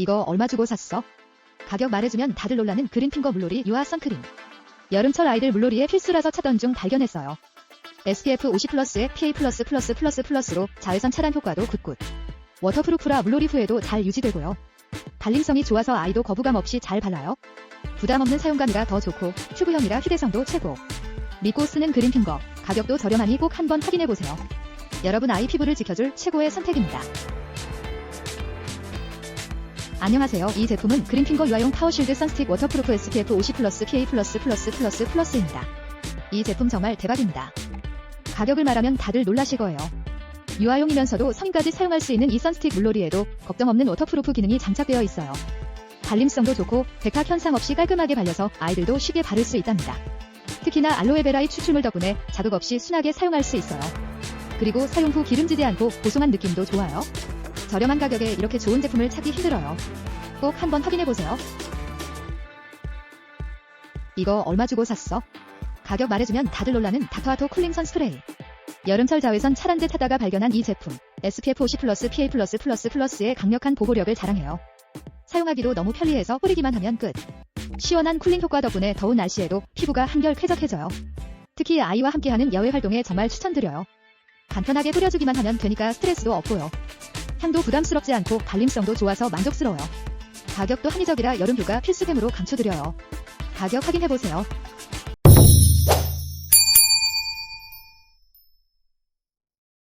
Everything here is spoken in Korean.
이거 얼마 주고 샀어? 가격 말해주면 다들 놀라는 그린핑거 물놀이 유화 선크림. 여름철 아이들 물놀이에 필수라서 찾던 중 발견했어요. SPF 50 플러스에 PA 플러스 플러스 플러스 플러스로 자외선 차단 효과도 굿굿. 워터프루프라 물놀이 후에도 잘 유지되고요. 발림성이 좋아서 아이도 거부감 없이 잘 발라요. 부담 없는 사용감이라 더 좋고 튜브형이라 휴대성도 최고. 믿고 쓰는 그린핑거. 가격도 저렴하니 꼭 한번 확인해보세요. 여러분 아이 피부를 지켜줄 최고의 선택입니다. 안녕하세요. 이 제품은 그린핑거 유아용 파워쉴드 선스틱 워터프루프 SPF 50 플러스 PA 플러스 플러스 플러스 플러스입니다. 이 제품 정말 대박입니다. 가격을 말하면 다들 놀라실 거예요. 유아용이면서도 성인까지 사용할 수 있는 이 선스틱 물놀이에도 걱정 없는 워터프루프 기능이 장착되어 있어요. 발림성도 좋고 백탁 현상 없이 깔끔하게 발려서 아이들도 쉽게 바를 수 있답니다. 특히나 알로에베라의 추출물 덕분에 자극 없이 순하게 사용할 수 있어요. 그리고 사용 후 기름지지 않고 보송한 느낌도 좋아요. 저렴한 가격에 이렇게 좋은 제품을 찾기 힘들어요. 꼭 한번 확인해보세요. 이거 얼마 주고 샀어? 가격 말해주면 다들 놀라는 닥터아토 쿨링 선 스프레이. 여름철 자외선 차단제 타다가 발견한 이 제품. SPF 50 플러스 PA 플러스 플러스 플러스의 강력한 보호력을 자랑해요. 사용하기도 너무 편리해서 뿌리기만 하면 끝. 시원한 쿨링 효과 덕분에 더운 날씨에도 피부가 한결 쾌적해져요. 특히 아이와 함께하는 야외 활동에 정말 추천드려요. 간편하게 뿌려주기만 하면 되니까 스트레스도 없고요. 향도 부담스럽지 않고 발림성도 좋아서 만족스러워요. 가격도 합리적이라 여름휴가 필수템으로 강추드려요. 가격 확인해보세요.